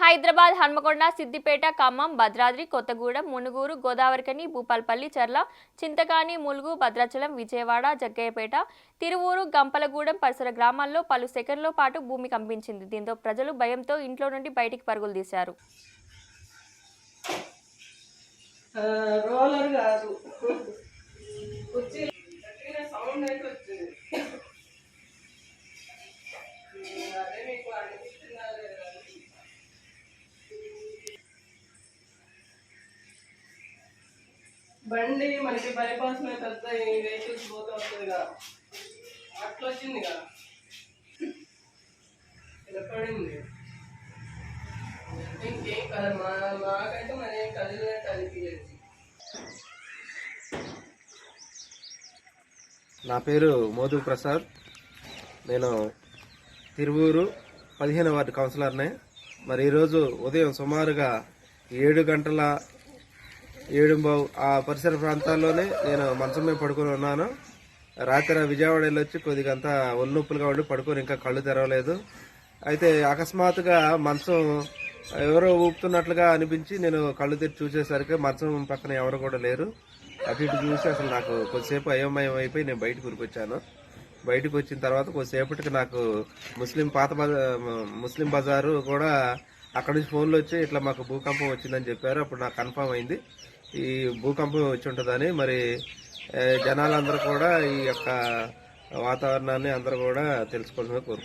హైదరాబాద్ హన్మకొండ సిద్దిపేట ఖమ్మం భద్రాద్రి కొత్తగూడెం మునుగూరు గోదావరికని భూపాల్పల్లి చర్ల చింతకాని ములుగు భద్రాచలం విజయవాడ జగ్గయ్యపేట తిరువూరు గంపలగూడెం పరిసర గ్రామాల్లో పలు సెకండ్ల పాటు భూమి కంపించింది. దీంతో ప్రజలు భయంతో ఇంట్లో నుండి బయటికి పరుగులు తీశారు. రోలర్ కాదు. సౌండ్ అయితే బండి మనకి బైపాస్ మీద పెద్ద వెహికల్స్ పోతూ వస్తుంది కదా. అట్లా వచ్చింది కదా. ఇలా పడింది. ఇంకేం కదా మా మాకైతే మరి ఏం కదిలినట్టు అనిపించలేదు నా పేరు మోదు ప్రసాద్. నేను తిరువూరు పదిహేను వార్డు కౌన్సిలర్నే. మరి ఈరోజు ఉదయం సుమారుగా ఏడు గంటల ఏడుంబావు ఆ పరిసర ప్రాంతాల్లోనే నేను మంచం మీద పడుకొని ఉన్నాను. రాత్రి విజయవాడ వెళ్ళి వచ్చి కొద్దిగా అంతా ఒళ్ళొప్పులుగా ఉండి పడుకొని ఇంకా కళ్ళు తెరవలేదు. అయితే అకస్మాత్తుగా మంచం ఎవరో ఊపుతున్నట్లుగా అనిపించి నేను కళ్ళు తెరిచి చూసేసరికి మంచం పక్కన ఎవరు కూడా లేరు. అటు ఇటు చూసి అసలు నాకు కొద్దిసేపు అయోమయం అయిపోయి నేను బయటకు ఉరికొచ్చాను బయటకు వచ్చిన తర్వాత కొద్దిసేపటికి నాకు ముస్లిం పాత ముస్లిం బజారు కూడా అక్కడ నుంచి ఫోన్లు వచ్చి ఇట్లా మాకు భూకంపం వచ్చిందని చెప్పారు. అప్పుడు నాకు కన్ఫర్మ్ అయింది. ఈ భూకంపం వచ్చి ఉంటుందని మరి జనాలందరూ కూడా ఈ యొక్క వాతావరణాన్ని అందరూ కూడా తెలుసుకోవాల్సిందిగా కోరుకుంటున్నాను